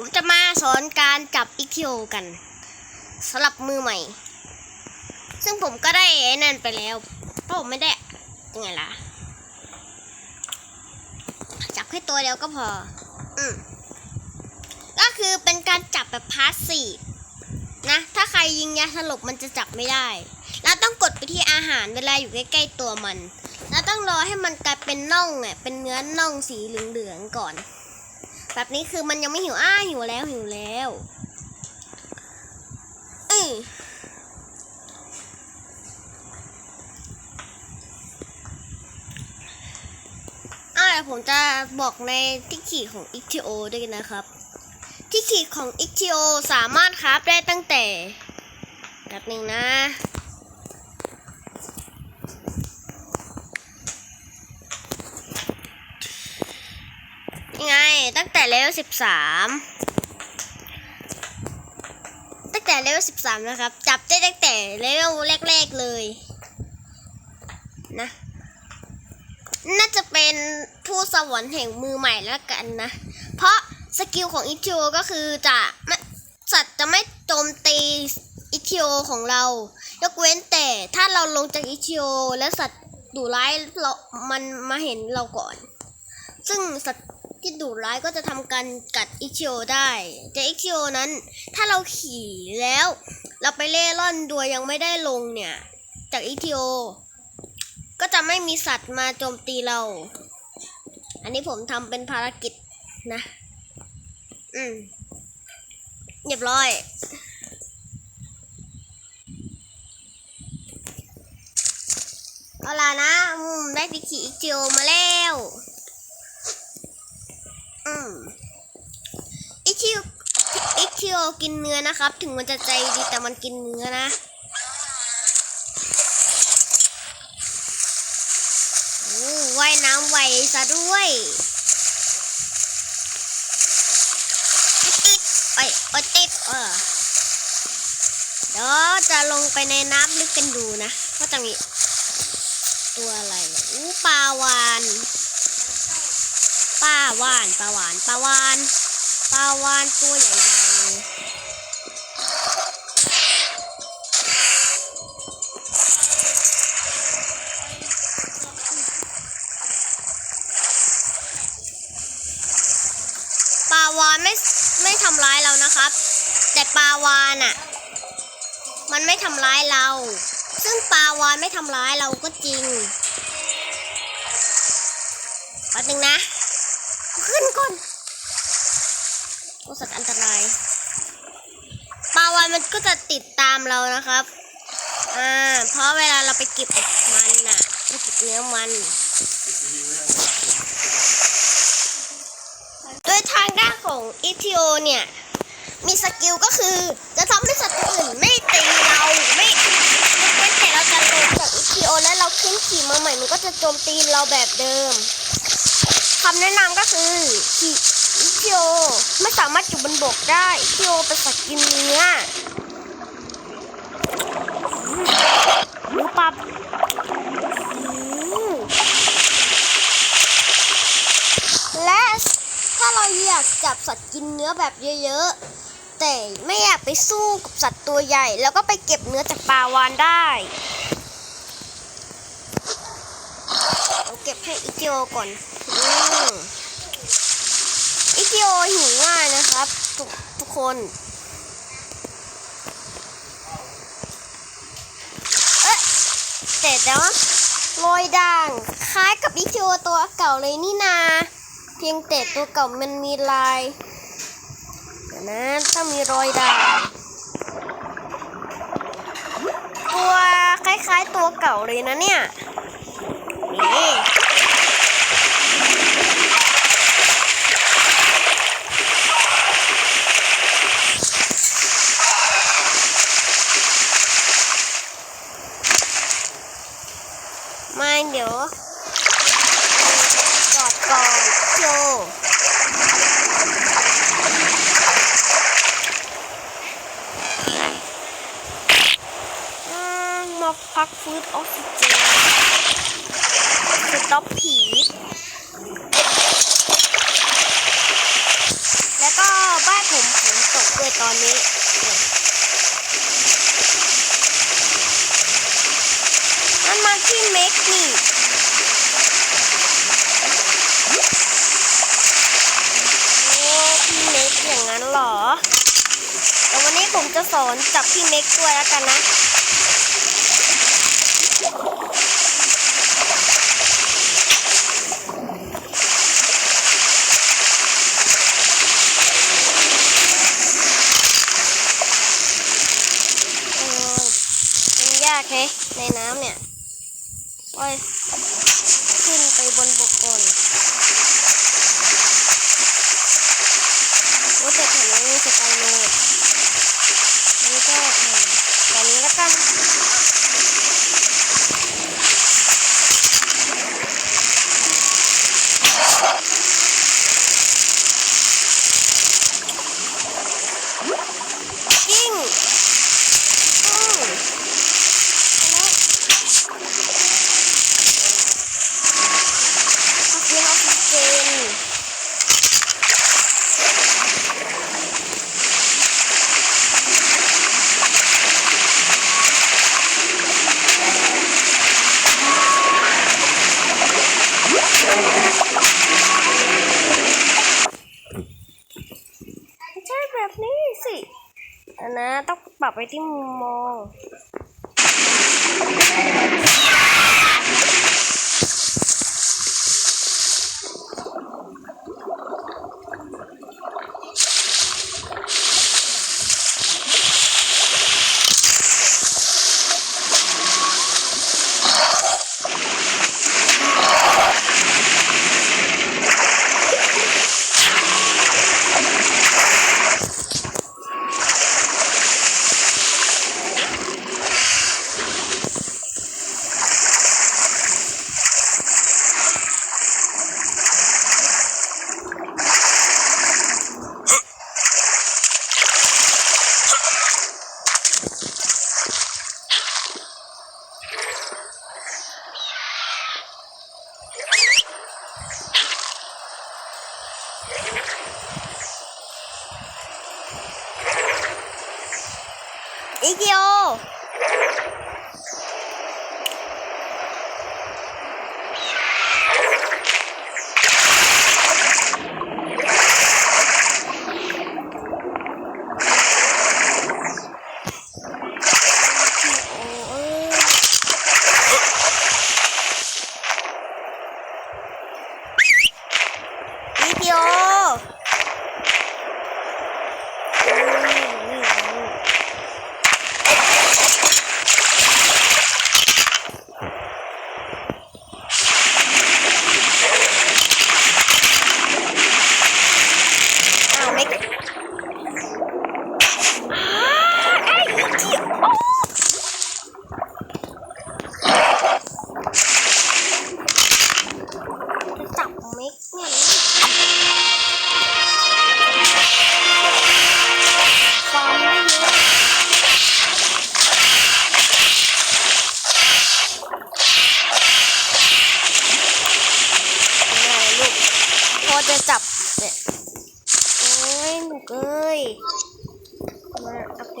ผมจะมาสอนการจับอีคิโอกันสำหรับมือใหม่ ซึ่งผมก็ได้ไอ้นั่นไปแล้วเพราะผมไม่ได้ยังไงล่ะ จับแค่ตัวเดียวก็พอ อืมก็คือเป็นการจับแบบพาสซีฟนะ ถ้าใครยิงยาสลบมันจะจับไม่ได้เราต้องกดไปที่อาหารเวลาอยู่ใกล้ๆตัวมันเราต้องรอให้มันกลายเป็นน่องเนี่ยเป็นเนื้อน่องสีเหลืองๆก่อน แบบนี้คือมันยังไม่หิวอ้าหิวแล้วหิวแล้วเอ้ยอ่าเดี๋ยวผมจะบอกในที่ขี่ของอิคิโอด้วยนะครับ ที่ขี่ของอิคิโอสามารถคราฟได้ตั้งแต่แบบหนึ่งนะ ยังไง ตั้งแต่เลเวลสิบสามตั้งแต่เลเวลสิบสามนะครับ จับได้ตั้งแต่เลเวลแรกๆเลยนะน่าจะเป็นผู้สวรรค์แห่งมือใหม่แล้วกันนะ เพราะสกิลของอิชิโอก็คือจะไม่สัตว์จะไม่โจมตีอิชิโอของเรา ยกเว้นแต่ถ้าเราลงจากอิชิโอและสัตว์ดุร้ายเรามันมาเห็นเราก่อน ซึ่งสัตว์ ที่ดุร้ายก็จะทำการกัดอิชิโอได้แต่อิชิโอนั้นถ้าเราขี่แล้ว เราไปเล่ร่อนโดยยังไม่ได้ลงเนี่ย จากอิชิโอก็จะไม่มีสัตว์มาโจมตีเรา อันนี้ผมทำเป็นภารกิจนะ อืมเรียบร้อยเอาล่ะนะได้พิขี่อิจิโอมาแล้ว อืมอิชิโออิชิโอกินเนื้อนะครับ ถึงมันจะใจดีแต่มันกินเนื้อนะโอ้ว่ายน้ำไวซะด้วยติดโอ้ยโอ้ยติดเออเดี๋ยวจะลงไปในน้ำลึกกันดูนะว่าจะมีตัวอะไรอู้ปลาวาน ปลาว่านปลาหวานปลาวานปลาวานตัวใหญ่ๆปลาวานไม่ไม่ทำร้ายเรานะครับ แต่ปลาวานอะ มันไม่ทำร้ายเรา ซึ่งปลาวานไม่ทำร้ายเราก็จริงแป๊บนึงนะ ขึ้นก่อนโอ้สัตว์อันตรายปลาวานมันก็จะติดตามเรานะครับ อ่า เพราะเวลาเราไปเก็บมันน่ะไปเก็บเนื้อมัน โดยทางด้านของอีทีโอเนี่ย มีสกิลก็คือจะทำให้สัตว์อื่นไม่ตีเราไม่ยกเว้นแต่เราจะลงจากอีทีโอแล้วเราขึ้นขี่มาใหม่มันก็จะโจมตีเราแบบเดิม คำแนะนำก็คือขี่อีทีโอไม่สามารถอยู่บนบกได้อีทีโอเป็นสัตว์กินเนื้อหูปับและถ้าเราอยากจับสัตว์กินเนื้อแบบเยอะๆ แต่ไม่อยากไปสู้กับสัตว์ตัวใหญ่ แล้วก็ไปเก็บเนื้อจากปลาวานได้เราเก็บให้อิจิโอก่อน อืมอิจิโอหิวง่ายนะครับ ทุกทุกคนเอ๊ะแต่แต่ว่ารอยด่างคล้ายกับอิจิโอตัวเก่าเลยนี่นา เพียงแต่ตัวเก่ามันมีลายเดี๋ยวนะต้องมีรอยด่างตัวคล้ายๆตัวเก่าเลยนะเนี่ยนี่ไม่เดี๋ยว จอดก่อนโจอืมมา พักฟื้นออกซิเจนสต็อปผีแล้วก็บ้านผมตอนนี้เนี่ยนั่นมาที่เมกนี่โอ้พี่เมกอย่างนั้นเหรอ แต่วันนี้ผมจะสอนจับพี่เม็กด้วยแล้วกันนะ โอ้ยมันยากแฮะ ในน้ำเนี่ยโอ้ยขึ้นไปบนบกก่อนโอ้แต่แถวนี้มีสกายโนดอันนี้ก็อืมตอนนี้แล้วกัน ยิงอืมแล้วออกซิเจนออกซิเจนใช่แบบนี้สิอันนะ ต้อ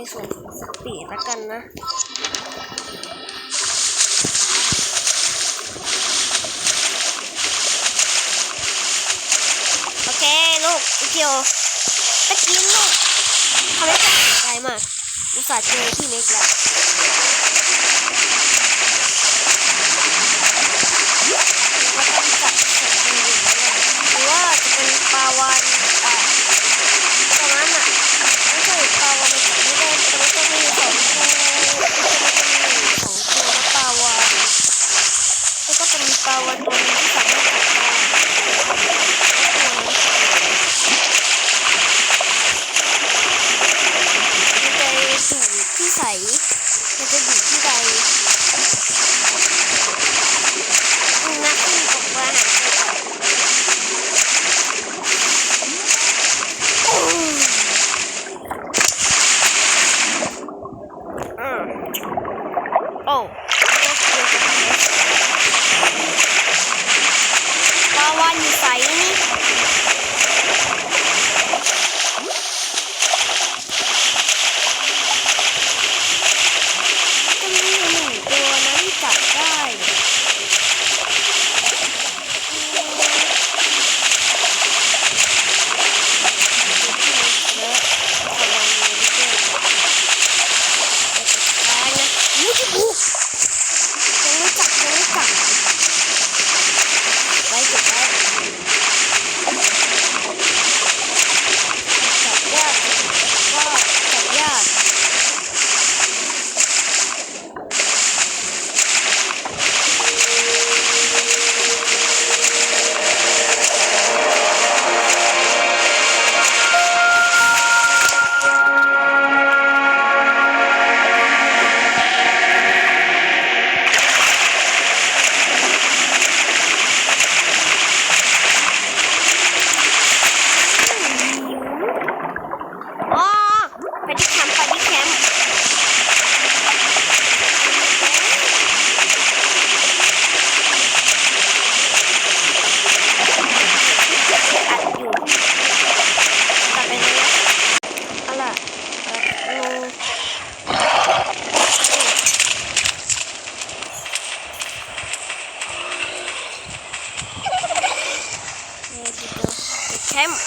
ในส่วนของสปีดแล้วกันนะโอเคลูกอีเกียวตะกี้ลูกทำให้ผมตกใจมากอุตส่าห์เจอที่เล็กแล้วก็ต้องจับสัตว์อื่นๆแล้วแหละหรือว่าจะเป็นปลาวานอะ ตรงนั้นอะไม่ใช่ปลาวานมันจับไม่ได้แต่มันก็มีสองตัวมันจะมีสองตัวนะปลาวานแล้วก็จะมีปลาวานตัวนึงที่สามารถจับได้ มันจะอยู่ที่ใส แคมป์แคมป์แคมป์